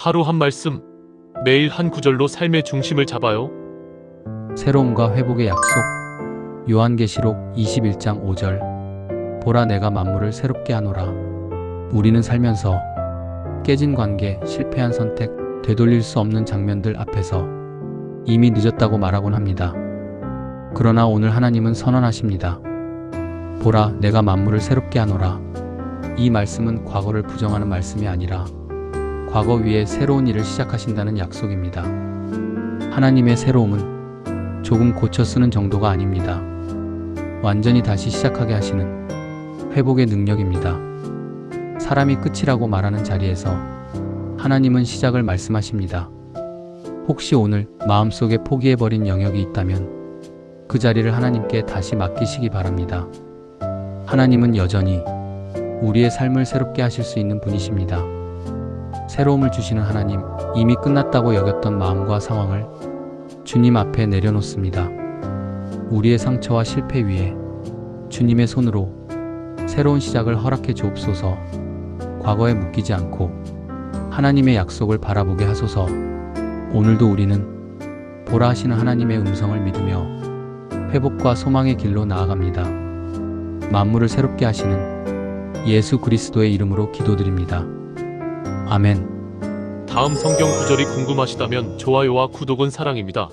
하루 한 말씀, 매일 한 구절로 삶의 중심을 잡아요. 새로움과 회복의 약속. 요한계시록 21장 5절. 보라 내가 만물을 새롭게 하노라. 우리는 살면서 깨진 관계, 실패한 선택, 되돌릴 수 없는 장면들 앞에서 이미 늦었다고 말하곤 합니다. 그러나 오늘 하나님은 선언하십니다. 보라 내가 만물을 새롭게 하노라. 이 말씀은 과거를 부정하는 말씀이 아니라 과거 위에 새로운 일을 시작하신다는 약속입니다. 하나님의 새로움은 조금 고쳐 쓰는 정도가 아닙니다. 완전히 다시 시작하게 하시는 회복의 능력입니다. 사람이 끝이라고 말하는 자리에서 하나님은 시작을 말씀하십니다. 혹시 오늘 마음속에 포기해버린 영역이 있다면 그 자리를 하나님께 다시 맡기시기 바랍니다. 하나님은 여전히 우리의 삶을 새롭게 하실 수 있는 분이십니다. 새로움을 주시는 하나님, 이미 끝났다고 여겼던 마음과 상황을 주님 앞에 내려놓습니다. 우리의 상처와 실패 위에 주님의 손으로 새로운 시작을 허락해 주옵소서. 과거에 묶이지 않고 하나님의 약속을 바라보게 하소서. 오늘도 우리는 보라 하시는 하나님의 음성을 믿으며 회복과 소망의 길로 나아갑니다. 만물을 새롭게 하시는 예수 그리스도의 이름으로 기도드립니다. 아멘. 다음 성경 구절이 궁금하시다면 좋아요와 구독은 사랑입니다.